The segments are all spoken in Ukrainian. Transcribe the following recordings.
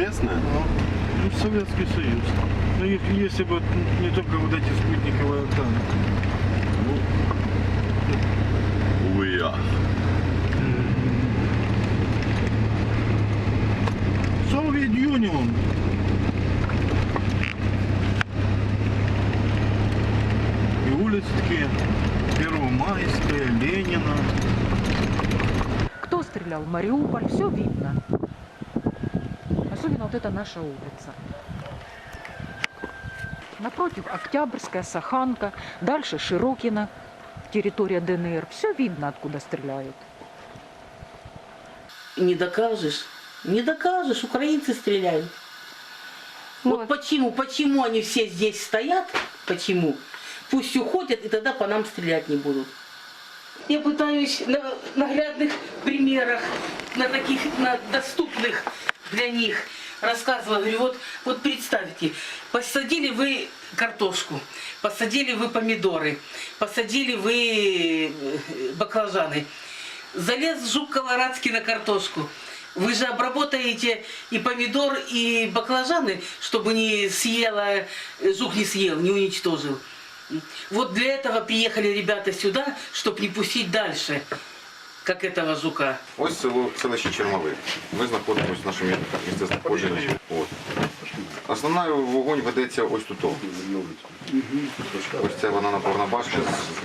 Местные? Ну, ну, Советский Союз. Ну, их, если бы не только вот эти спутниковые экраны. Увы, я. Совет Юнион. И улицы такие Первомайская, Ленина. Кто стрелял в Мариуполь, все видно. Особенно вот это наша улица. Напротив Октябрьская, Саханка, дальше Широкина, территория ДНР. Все видно, откуда стреляют. Не докажешь. Не докажешь, украинцы стреляют. Вот, Вот. почему, почему они все здесь стоят, почему? Пусть уходят, и тогда по нам стрелять не будут. Я пытаюсь на наглядных примерах, на таких, на доступных для них рассказывать. Говорю, вот, вот представьте, посадили вы картошку, посадили вы помидоры, посадили вы э, баклажаны. Залез жук колорадский на картошку. Вы же обработаете и помидор, и баклажаны, чтобы не съела, э, жук не съел, не уничтожил. Вот для этого приехали ребята сюда, чтобы не пустить дальше, как этого жука. Ось село селище Чермали. Ми знаходимося в нашому місці знаходження. Основний вогонь ведеться ось тут. Ось це вона напорна башня,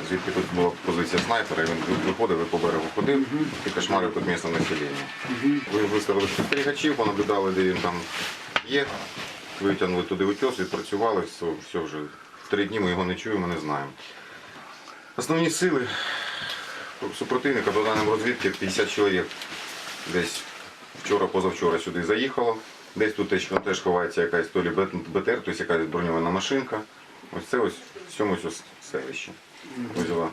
звідки тут була позиція снайпера. і Він виходив і по берегу ходив і кошмарив тут місце населення. Ви виставили спостерігачів, понаблюдали, де він там є, витягнули туди утес, відпрацювали, все, все вже. Три дні ми його не чуємо, не знаємо. Основні сили супротивника, по даним розвідки, 50 чоловік десь вчора-позавчора сюди заїхало. Десь тут теж, теж ховається якась то лі БТР, тобто якась броньована машинка. Ось це ось в цьому селищі.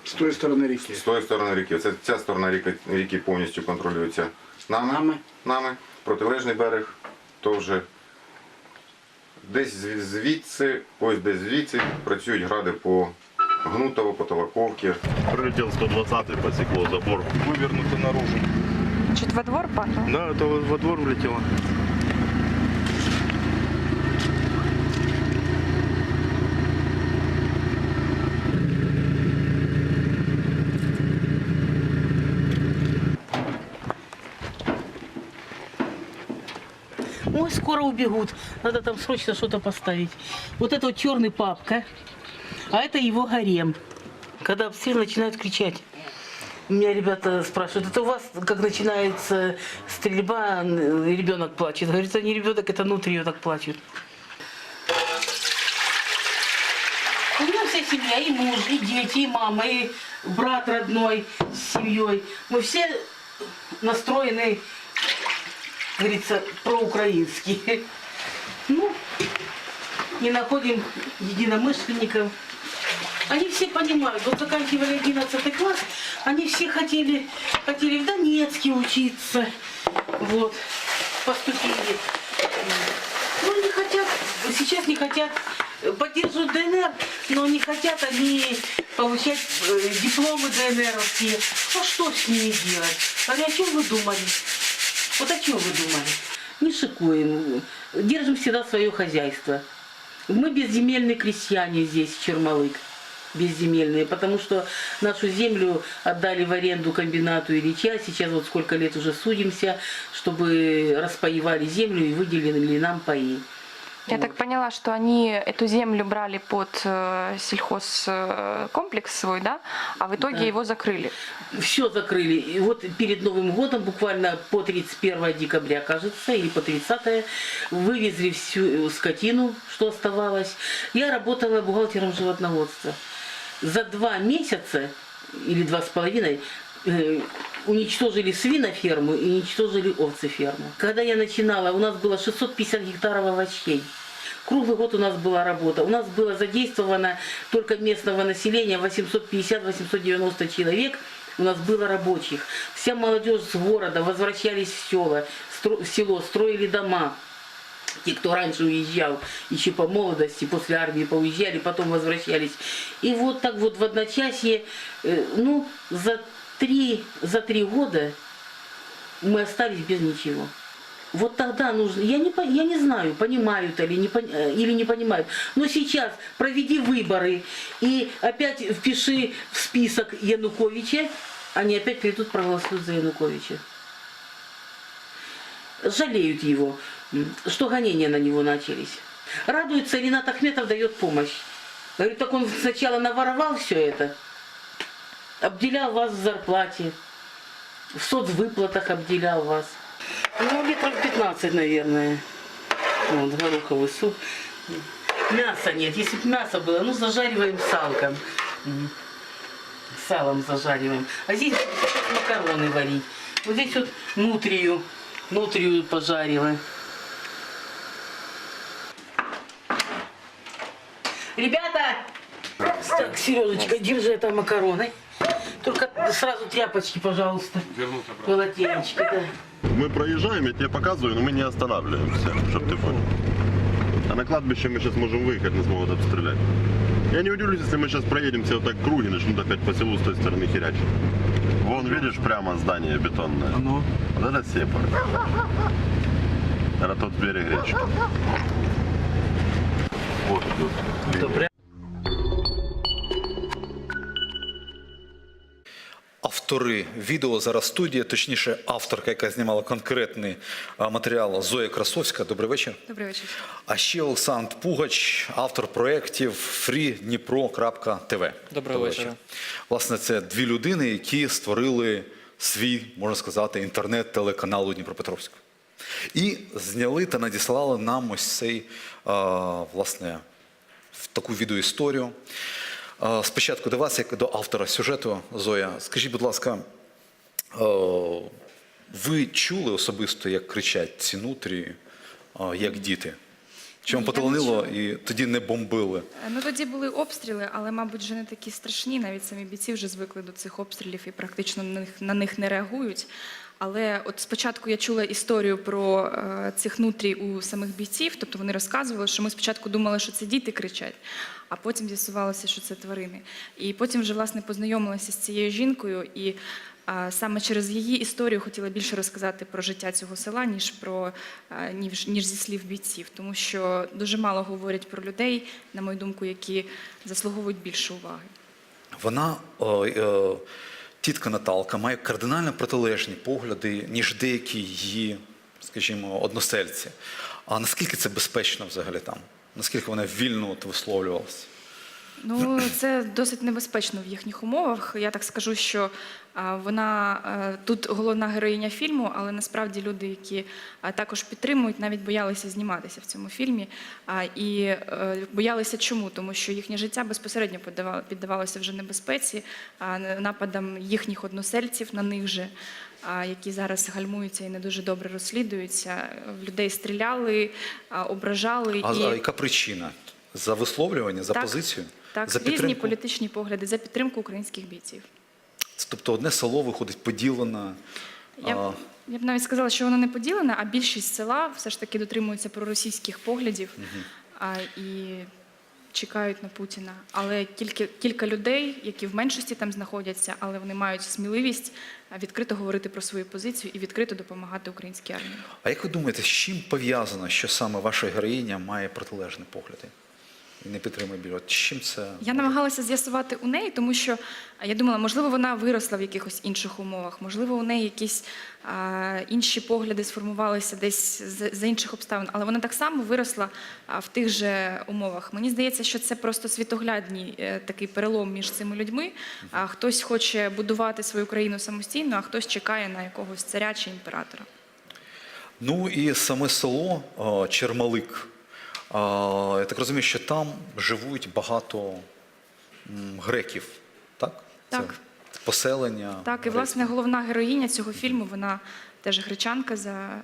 З тої сторони ріки. З тої сторони ріки. Це, ця сторона ріки, ріки повністю контролюється нами. Нами. нами. Протилежний берег то вже десь звідси, ось десь звідси працюють гради по Гнутово, по Толоковці. Прилетел 120-й, посекло забор. Вывернуты наружу. Чуть во двор пошел? Да, это во во двор влетело. Ой, скоро убегут. Надо там срочно что-то поставить. Вот это вот черный папка, а это его гарем. Когда все начинают кричать. Меня ребята спрашивают, это у вас, как начинается стрельба, ребенок плачет. Говорит, это не ребенок, это внутри так плачут. У меня вся семья, и муж, и дети, и мама, и брат родной с семьей. Мы все настроены говорится, проукраинские. Ну, не находим единомышленников. Они все понимают, вот заканчивали 11 класс, они все хотели, хотели в Донецке учиться. Вот, поступили. Ну, не хотят, сейчас не хотят, поддерживают ДНР, но не хотят они получать э, дипломы ДНРовские. А что с ними делать? Говорю, о чем вы думали? Вот о чем вы думали? Не шикуем, держим всегда свое хозяйство. Мы безземельные крестьяне здесь, Чермалык. Безземельные, потому что нашу землю отдали в аренду комбинату Ильича. Сейчас вот сколько лет уже судимся, чтобы распаевали землю и выделили нам паи. Я так поняла, что они эту землю брали под э, сельхозкомплекс свой, да? А в итоге Да. его закрыли. Все закрыли. И вот перед Новым годом, буквально по 31 декабря, кажется, или по 30 вывезли всю скотину, что оставалось. Я работала бухгалтером животноводства. За два месяца, или два с половиной, э, уничтожили свиноферму и уничтожили овцеферму. Когда я начинала, у нас было 650 гектаров овощей. Круглый год у нас была работа. У нас было задействовано только местного населения 850-890 человек. У нас было рабочих. Вся молодежь с города возвращались в село, в село, строили дома. Те, кто раньше уезжал, еще по молодости, после армии поуезжали, потом возвращались. И вот так вот в одночасье, э, ну, за три, за три года мы остались без ничего. Вот тогда нужно, я не, я не знаю, понимают или не, э, или не понимают, но сейчас проведи выборы и опять впиши в список Януковича, они опять придут проголосуют за Януковича. Жалеют его, что гонения на него начались. Радуется, Ренат Ахметов дает помощь. Говорит, так он сначала наворовал все это, обделял вас в зарплате, в соцвыплатах обделял вас. Ну, литров 15, наверное. Вот, гороховый суп. Мяса нет. Если бы мясо было, ну, зажариваем салком. Салом зажариваем. А здесь макароны варить. Вот здесь вот нутрию. Нутрию пожарила. Ребята! Так, Сережечка, держи это макароны. Только сразу тряпочки, пожалуйста. Полотенечки, да. Мы проезжаем, я тебе показываю, но мы не останавливаемся, чтобы ты понял. А на кладбище мы сейчас можем выехать, нас могут обстрелять. Я не удивлюсь, если мы сейчас проедемся вот так круги, начнут опять по селу с той стороны херячить. Вон, видишь, прямо здание бетонное. Ну, Вот это сепар. Это тот берег речки. Вот идут. Автори відео зараз студія, точніше, авторка, яка знімала конкретний матеріал Зоя Красовська. Добрий вечір. Добрий вечір. А ще Олександр Пугач, автор проєктів freednipro.tv. Доброго вечора. Власне, це дві людини, які створили свій, можна сказати, інтернет-телеканал у Дніпропетровську. І зняли та надіслали нам ось цей, власне, таку відеоісторію. Спочатку до вас, як до автора сюжету, Зоя, скажіть, будь ласка, ви чули особисто, як кричать ці нутрі, як діти? Чи вам не поталанило і тоді не бомбили? Е, Ну тоді були обстріли, але, мабуть, вже не такі страшні. Навіть самі бійці вже звикли до цих обстрілів і практично на них, на них не реагують. Але от спочатку я чула історію про е, цих нутрій у самих бійців, тобто вони розказували, що ми спочатку думали, що це діти кричать, а потім з'ясувалося, що це тварини. І потім вже власне познайомилася з цією жінкою і. а, Саме через її історію хотіла більше розказати про життя цього села, ніж про а, ніж, ніж зі слів бійців, тому що дуже мало говорять про людей, на мою думку, які заслуговують більше уваги. Вона, о, е, тітка Наталка, має кардинально протилежні погляди, ніж деякі її, скажімо, односельці. А наскільки це безпечно взагалі там? Наскільки вона вільно от висловлювалася? Ну, це досить небезпечно в їхніх умовах. Я так скажу, що вона е, тут головна героїня фільму, але насправді люди, які також підтримують, навіть боялися зніматися в цьому фільмі. І е, боялися чому? Тому що їхнє життя безпосередньо піддавало- піддавалося вже небезпеці, нападам їхніх односельців на них же. Які зараз гальмуються і не дуже добре розслідуються. В людей стріляли, ображали А, і а яка причина? За висловлювання, за Так, позицію? Так, за різні підтримку? політичні погляди за підтримку українських бійців. Тобто одне село виходить поділене. Я, а, б- я б навіть сказала, що воно не поділене, а більшість села все ж таки дотримується проросійських поглядів а, і чекають на Путіна. Але тільки кілька людей, які в меншості там знаходяться, але вони мають сміливість відкрито говорити про свою позицію і відкрито допомагати українській армії. А як ви думаєте, з чим пов'язано, що саме ваша героїня має протилежні погляди? І не підтримує? От чим це? Я намагалася з'ясувати у неї, тому що я думала, можливо, вона виросла в якихось інших умовах, можливо, у неї якісь а, інші погляди сформувалися десь з- за інших обставин, але вона так само виросла а, в тих же умовах. Мені здається, що це просто світоглядний е, такий перелом між цими людьми. А хтось хоче будувати свою країну самостійно, а хтось чекає на якогось царя чи імператора. Ну і саме село Чермалик. Я так розумію, що там живуть багато греків, так? Так. Це поселення. Так, і власне головна героїня цього фільму, вона теж гречанка за е,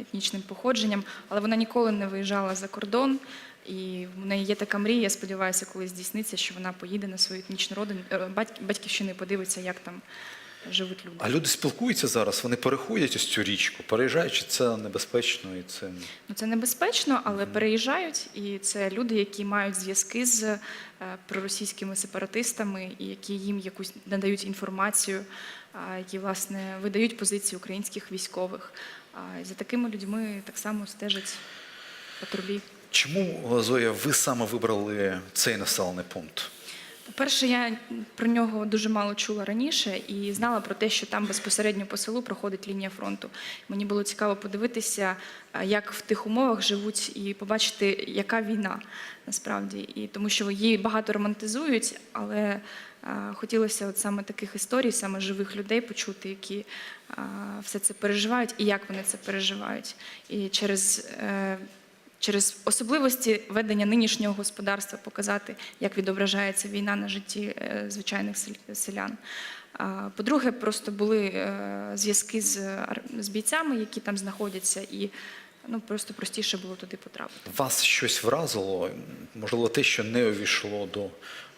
етнічним походженням, але вона ніколи не виїжджала за кордон. І в неї є така мрія, я сподіваюся, коли здійсниться, що вона поїде на свою етнічну родину, е, батьк- батьківщину і подивиться, як там живуть люди. А люди спілкуються зараз, вони переходять ось цю річку, переїжджаючи, це небезпечно і це. Ну, це небезпечно, але переїжджають, і це люди, які мають зв'язки з е, проросійськими сепаратистами, і які їм якусь надають інформацію, а, які власне видають позиції українських військових. І за такими людьми так само стежать патрулі. Чому, Зоя, ви саме вибрали цей населений пункт? По-перше, я про нього дуже мало чула раніше і знала про те, що там безпосередньо по селу проходить лінія фронту. Мені було цікаво подивитися, як в тих умовах живуть, і побачити, яка війна насправді. І тому що її багато романтизують, але хотілося от саме таких історій, саме живих людей почути, які все це переживають і як вони це переживають. І через е, через особливості ведення нинішнього господарства показати, як відображається війна на житті е, звичайних селян. По-друге, просто були е, зв'язки з, бійцями, які там знаходяться, і ну, просто простіше було туди потрапити. Вас щось вразило, можливо, те, що не увійшло до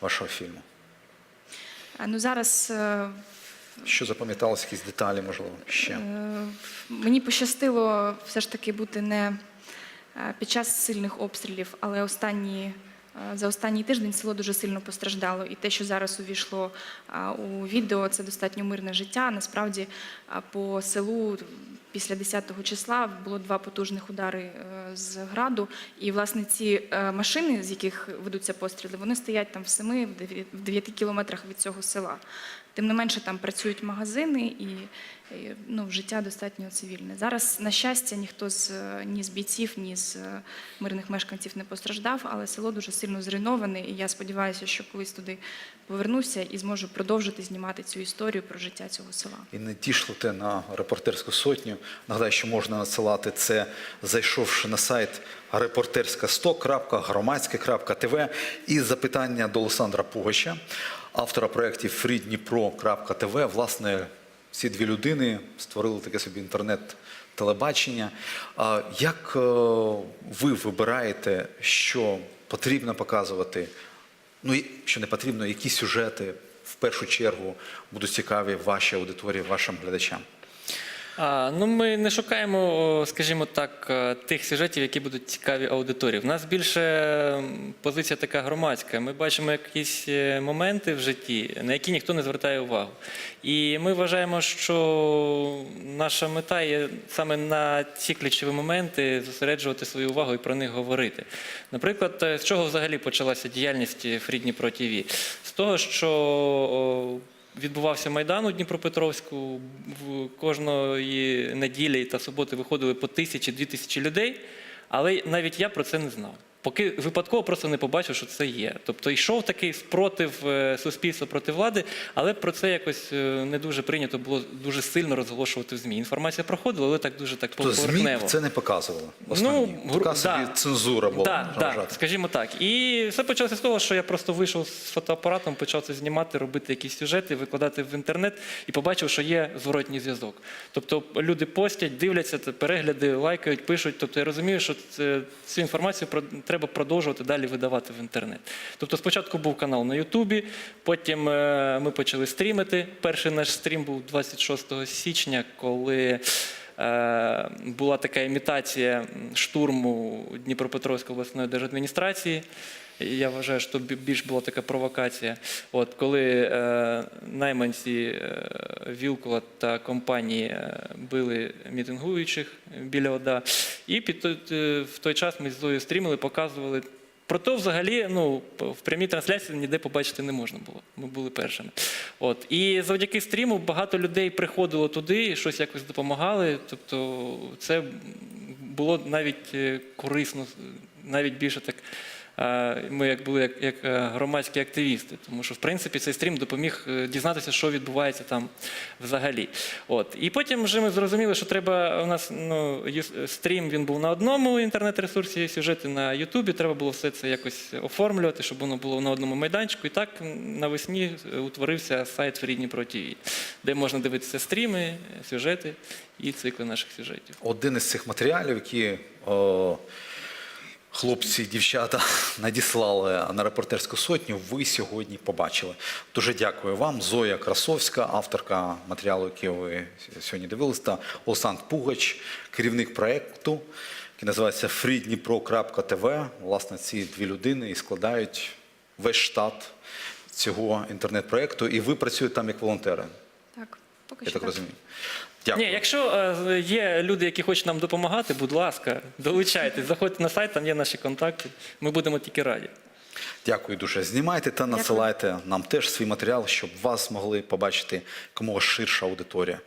вашого фільму? Ну, зараз е, Що запам'яталось, якісь деталі, можливо, ще? Мені пощастило все ж таки бути не під час сильних обстрілів, але останні, е, за останній тиждень село дуже сильно постраждало. І те, що зараз увійшло у відео, це достатньо мирне життя. Насправді по селу після 10-го числа було два потужних удари е, з граду. І власне ці е, машини, з яких ведуться постріли, вони стоять там в 7 в 9 кілометрах від цього села. Тим не менше, там працюють магазини і, і ну, життя достатньо цивільне. Зараз, на щастя, ніхто з е, ні з бійців, ні з мирних мешканців не постраждав, але село дуже сильно зруйноване. І я сподіваюся, що колись туди повернуся і зможу продовжити знімати цю історію про життя цього села. І не дійшлоте на репортерську сотню. Нагадаю, що можна надсилати це, зайшовши на сайт репортерська 100.громадське.тв і запитання до Олександра Пугача, автора проєктів freednipro.tv. Власне, ці дві людини створили таке собі інтернет-телебачення. А Як е, ви вибираєте, що потрібно показувати? Ну, і що не потрібно, які сюжети в першу чергу будуть цікаві вашій аудиторії, вашим глядачам? Ну, ми не шукаємо, скажімо так, е, тих сюжетів, які будуть цікаві аудиторії. В нас більше позиція така громадська. Ми бачимо якісь е, моменти в житті, на які ніхто не звертає увагу. І ми вважаємо, що наша мета є саме на ці ключові моменти зосереджувати свою увагу і про них говорити. Наприклад, е, з чого взагалі почалася діяльність Free Дніпро ТВ? З того, що Відбувався Майдан у Дніпропетровську. Кожної неділі та суботи виходили по тисячі, дві тисячі людей, але навіть я про це не знав. Поки випадково просто не побачив, що це є. Тобто йшов такий спротив е, суспільства проти влади, але про це якось е, не дуже прийнято було дуже сильно розголошувати в ЗМІ. Інформація проходила, але так дуже так поверхнево. це не показували. Основні. гру- Така собі да. цензура була. Да, да, скажімо так. І все почалося з того, що я просто вийшов з фотоапаратом, почав це знімати, робити якісь сюжети, викладати в інтернет і побачив, що є зворотній зв'язок. Тобто люди постять, дивляться, перегляди, лайкають, пишуть. Тобто я розумію, що це, цю інформацію про- треба продовжувати далі видавати в інтернет. Тобто спочатку був канал на Ютубі, потім е, ми почали стрімити. Перший наш стрім був 26 січня, коли. Е, була така імітація штурму Дніпропетровської обласної держадміністрації. Я вважаю, що більш була така провокація. От коли е, найманці е, Вілкула та компанії е, били мітингуючих біля ОДА, і під той- е, в той час ми з Зоєю стрімили, показували. Про то взагалі ну, в прямій трансляції ніде побачити не можна було. Ми були першими. От. І завдяки стріму багато людей приходило туди, і щось якось допомагали. Тобто це було навіть е, корисно, навіть більше так. Е, Ми як були як, е, громадські активісти, тому що в принципі цей стрім допоміг е, дізнатися, що відбувається там взагалі. От і потім вже ми зрозуміли, що треба у нас ну стрім він був на одному інтернет-ресурсі, сюжети на Ютубі. Треба було все це якось оформлювати, щоб воно було на одному майданчику. І так навесні утворився сайт Free Дніпро TV, де можна дивитися стріми, сюжети і цикли наших сюжетів. Один із цих матеріалів, які о, хлопці, дівчата надіслали на репортерську сотню, ви сьогодні побачили. Дуже дякую вам. Зоя Красовська, авторка матеріалу, який ви сьогодні дивились, та Олександр Пугач, керівник проєкту, який називається freednipro.tv. Власне, ці дві людини і складають весь штат цього інтернет-проєкту. І ви працюєте там як волонтери. Так, поки Я що так розумію. Дякую. Ні, якщо е, є люди, які хочуть нам допомагати, будь ласка, долучайтесь, заходьте на сайт, там є наші контакти. Ми будемо тільки раді. Дякую дуже. Знімайте та надсилайте нам теж свій матеріал, щоб вас могли побачити якомога ширша аудиторія.